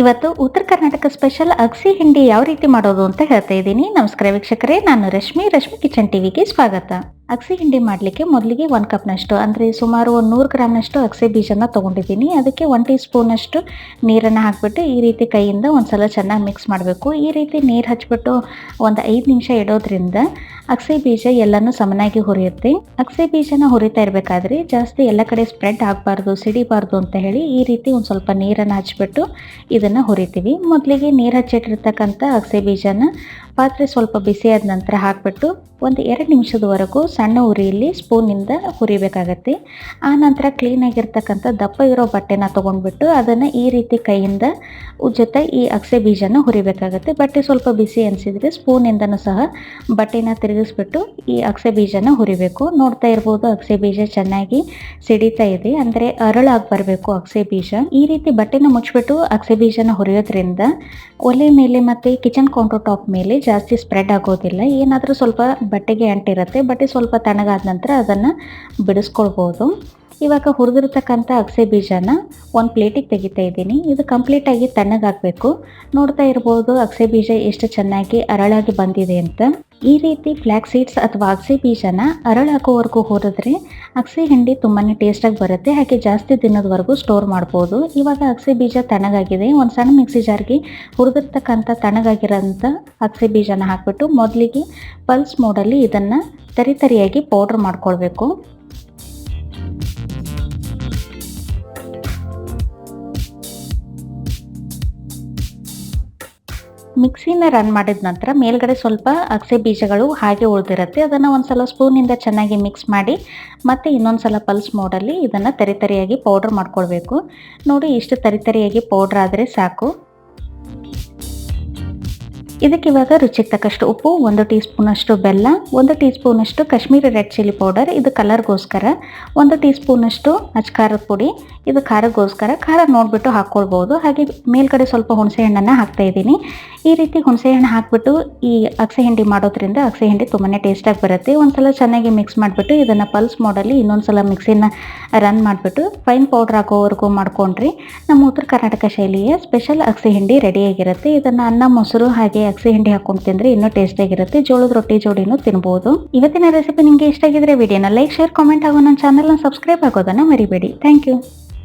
ಇವತ್ತು ಉತ್ತರ ಕರ್ನಾಟಕ ಸ್ಪೆಷಲ್ ಅಗಸಿ ಹಿಂಡಿ ಯಾವ ರೀತಿ ಮಾಡೋದು ಅಂತ ಹೇಳ್ತಾ ಇದ್ದೀನಿ. ನಮಸ್ಕಾರ ವೀಕ್ಷಕರೇ, ನಾನು ರಶ್ಮಿ ರಶ್ಮಿ ಕಿಚನ್ ಟಿವಿಗೆ ಸ್ವಾಗತ. ಅಗಸಿ ಹಿಂಡಿ ಮಾಡಲಿಕ್ಕೆ ಮೊದಲಿಗೆ ಒಂದು ಕಪ್ನಷ್ಟು ಅಂದರೆ ಸುಮಾರು ಒಂದು ನೂರು ಗ್ರಾಮ್ನಷ್ಟು ಅಗಸೆ ಬೀಜನ ತೊಗೊಂಡಿದ್ದೀನಿ. ಅದಕ್ಕೆ ಒನ್ ಟೀ ಸ್ಪೂನಷ್ಟು ನೀರನ್ನು ಹಾಕಿಬಿಟ್ಟು ಈ ರೀತಿ ಕೈಯಿಂದ ಒಂದು ಸಲ ಚೆನ್ನಾಗಿ ಮಿಕ್ಸ್ ಮಾಡಬೇಕು. ಈ ರೀತಿ ನೀರು ಹಚ್ಬಿಟ್ಟು ಒಂದು ಐದು ನಿಮಿಷ ಇಡೋದ್ರಿಂದ ಅಗಸೆ ಬೀಜ ಎಲ್ಲನೂ ಸಮನಾಗಿ ಹುರಿಯುತ್ತೆ. ಅಗಸೆ ಬೀಜನ ಹುರಿತಾ ಇರಬೇಕಾದ್ರೆ ಜಾಸ್ತಿ ಎಲ್ಲ ಕಡೆ ಸ್ಪ್ರೆಡ್ ಆಗಬಾರ್ದು, ಸಿಡಿಬಾರ್ದು ಅಂತ ಹೇಳಿ ಈ ರೀತಿ ಒಂದು ಸ್ವಲ್ಪ ನೀರನ್ನು ಹಚ್ಬಿಟ್ಟು ಇದನ್ನು ಹುರಿತೀವಿ. ಮೊದಲಿಗೆ ನೀರು ಹಚ್ಚಿಟ್ಟಿರ್ತಕ್ಕಂಥ ಅಗಸೆ ಬೀಜನ ಪಾತ್ರೆ ಸ್ವಲ್ಪ ಬಿಸಿಯಾದ ನಂತರ ಹಾಕಿಬಿಟ್ಟು ಒಂದು ಎರಡು ನಿಮಿಷದವರೆಗೂ ಸಣ್ಣ ಉರಿಯಲ್ಲಿ ಸ್ಪೂನಿಂದ ಹುರಿಬೇಕಾಗತ್ತೆ. ಆ ನಂತರ ಕ್ಲೀನಾಗಿರ್ತಕ್ಕಂಥ ದಪ್ಪ ಇರೋ ಬಟ್ಟೆನ ತೊಗೊಂಡ್ಬಿಟ್ಟು ಅದನ್ನು ಈ ರೀತಿ ಕೈಯಿಂದ ಜೊತೆ ಈ ಅಗಸೆ ಬೀಜನ ಹುರಿಬೇಕಾಗತ್ತೆ. ಬಟ್ಟೆ ಸ್ವಲ್ಪ ಬಿಸಿ ಅನಿಸಿದರೆ ಸ್ಪೂನಿಂದನೂ ಸಹ ಬಟ್ಟೆನ ತಿರುಗಿಸ್ಬಿಟ್ಟು ಈ ಅಗಸೆ ಬೀಜನ ಹುರಿಬೇಕು. ನೋಡ್ತಾ ಇರ್ಬೋದು ಅಗಸೆ ಬೀಜ ಚೆನ್ನಾಗಿ ಸಿಡಿತಾ ಇದೆ. ಅಂದರೆ ಅರಳಾಗಿ ಬರಬೇಕು ಅಗಸೆ ಬೀಜ. ಈ ರೀತಿ ಬಟ್ಟೆನ ಮುಚ್ಚಿಬಿಟ್ಟು ಅಗಸೆ ಬೀಜನ ಹುರಿಯೋದ್ರಿಂದ ಒಲೆ ಮೇಲೆ ಮತ್ತು ಕಿಚನ್ ಕೌಂಟರ್ ಟಾಪ್ ಮೇಲೆ ಜಾಸ್ತಿ ಸ್ಪ್ರೆಡ್ ಆಗೋದಿಲ್ಲ. ಏನಾದರೂ ಸ್ವಲ್ಪ ಬಟ್ಟೆಗೆ ಅಂಟಿರುತ್ತೆ. ಬಟ್ಟೆ ಸ್ವಲ್ಪ ತಣ್ಣಗಾದ ನಂತರ ಅದನ್ನು ಬಿಡಿಸ್ಕೊಳ್ಬೋದು. ಇವಾಗ ಹುರಿದಿರ್ತಕ್ಕಂಥ ಅಗಸೆ ಬೀಜನ ಒಂದು ಪ್ಲೇಟಿಗೆ ತೆಗಿತಾ ಇದ್ದೀನಿ. ಇದು ಕಂಪ್ಲೀಟಾಗಿ ತಣ್ಣಗಾಕಬೇಕು ನೋಡ್ತಾ ಇರ್ಬೋದು ಅಗಸೆ ಬೀಜ ಎಷ್ಟು ಚೆನ್ನಾಗಿ ಅರಳಾಗಿ ಬಂದಿದೆ ಅಂತ. ಈ ರೀತಿ ಫ್ಲ್ಯಾಕ್ ಸೀಡ್ಸ್ ಅಥವಾ ಅಗಸೆ ಬೀಜನ ಅರಳಾಕೋವರೆಗೂ ಹುರಿದ್ರೆ ಅಗಸೆ ಹಿಂಡಿ ತುಂಬಾ ಟೇಸ್ಟಾಗಿ ಬರುತ್ತೆ. ಹಾಗೆ ಜಾಸ್ತಿ ದಿನದವರೆಗೂ ಸ್ಟೋರ್ ಮಾಡ್ಬೋದು. ಇವಾಗ ಅಗಸೆ ಬೀಜ ತಣ್ಣಗಾಗಿದೆ. ಒಂದು ಸಣ್ಣ ಮಿಕ್ಸಿ ಜಾರ್ಗೆ ಹುರಿದಿರ್ತಕ್ಕಂಥ ತಣ್ಣಗಾಗಿರೋಂಥ ಅಗಸೆ ಬೀಜನ ಹಾಕಿಬಿಟ್ಟು ಮೊದಲಿಗೆ ಪಲ್ಸ್ ಮೋಡಲ್ಲಿ ಇದನ್ನು ತರಿತರಿಯಾಗಿ ಪೌಡ್ರ್ ಮಾಡ್ಕೊಳ್ಬೇಕು. ಮಿಕ್ಸಿನ ರನ್ ಮಾಡಿದ ನಂತರ ಮೇಲ್ಗಡೆ ಸ್ವಲ್ಪ ಅಗಸೆ ಬೀಜಗಳು ಹಾಗೆ ಉಳಿದಿರುತ್ತೆ. ಅದನ್ನು ಒಂದು ಸಲ ಸ್ಪೂನಿಂದ ಚೆನ್ನಾಗಿ ಮಿಕ್ಸ್ ಮಾಡಿ, ಮತ್ತು ಇನ್ನೊಂದು ಸಲ ಪಲ್ಸ್ ಮೋಡಲ್ಲಿ ಇದನ್ನು ತರಿತರಿಯಾಗಿ ಪೌಡ್ರ್ ಮಾಡ್ಕೊಳ್ಬೇಕು. ನೋಡಿ, ಇಷ್ಟು ತರಿತರಿಯಾಗಿ ಪೌಡ್ರ್ ಆದರೆ ಸಾಕು. ಇದಕ್ಕೆ ಇವಾಗ ರುಚಿಗೆ ತಕ್ಕಷ್ಟು ಉಪ್ಪು, ಒಂದು ಟೀ ಸ್ಪೂನಷ್ಟು ಬೆಲ್ಲ, ಒಂದು ಟೀ ಸ್ಪೂನಷ್ಟು ಕಾಶ್ಮೀರಿ ರೆಡ್ ಚಿಲ್ಲಿ ಪೌಡರ್, ಇದು ಕಲರ್ಗೋಸ್ಕರ, ಒಂದು ಟೀ ಸ್ಪೂನಷ್ಟು ಅಚ್ಕಾರದ ಪುಡಿ, ಇದು ಖಾರಕ್ಕೋಸ್ಕರ, ಖಾರ ನೋಡಿಬಿಟ್ಟು ಹಾಕ್ಕೊಳ್ಬೋದು. ಹಾಗೆ ಮೇಲ್ಗಡೆ ಸ್ವಲ್ಪ ಹುಣಸೆ ಹಣ್ಣನ್ನು ಹಾಕ್ತಾ ಇದ್ದೀನಿ. ಈ ರೀತಿ ಹುಣಸೆ ಹಣ್ಣು ಹಾಕ್ಬಿಟ್ಟು ಈ ಅಗಸೆ ಹಿಂಡಿ ಮಾಡೋದ್ರಿಂದ ಅಗಸೆ ಹಿಂಡಿ ತುಂಬಾ ಟೇಸ್ಟಾಗಿ ಬರುತ್ತೆ. ಒಂದ್ಸಲ ಚೆನ್ನಾಗಿ ಮಿಕ್ಸ್ ಮಾಡಿಬಿಟ್ಟು ಇದನ್ನು ಪಲ್ಸ್ ಮಾಡಲ್ಲಿ ಇನ್ನೊಂದು ಸಲ ಮಿಕ್ಸಿನ ರನ್ ಮಾಡಿಬಿಟ್ಟು ಫೈನ್ ಪೌಡ್ರ್ ಹಾಕೋವರೆಗೂ ಮಾಡ್ಕೊಂಡ್ರಿ. ನಮ್ಮ ಉತ್ತರ ಕರ್ನಾಟಕ ಶೈಲಿಯ ಸ್ಪೆಷಲ್ ಅಗಸೆ ಹಿಂಡಿ ರೆಡಿಯಾಗಿರುತ್ತೆ ಇದನ್ನು ಅನ್ನ, ಮೊಸರು ಹಾಗೆ ಅಗಸೆ ಹಿಂಡಿ ಹಾಕೊಂಡು ತಿಂದ್ರೆ ಇನ್ನೂ ಟೇಸ್ಟಿಯಾಗಿರುತ್ತೆ ಜೋಳದ ರೊಟ್ಟಿ ಜೋಡಿನೂ ತಿನ್ಬೋದು. ಇವತ್ತಿನ ರೆಸಿಪಿ ನಿಮಗೆ ಇಷ್ಟ ಆಗಿದ್ರೆ ವಿಡಿಯೋನ ಲೈಕ್ ಶೇರ್ ಕಾಮೆಂಟ್ ಹಾಗೂ ನನ್ನ ಚಾನಲ್ನ ಸಬ್ಸ್ಕ್ರೈಬ್ ಆಗೋದನ್ನು ಮರಿಬೇಡಿ. Thank you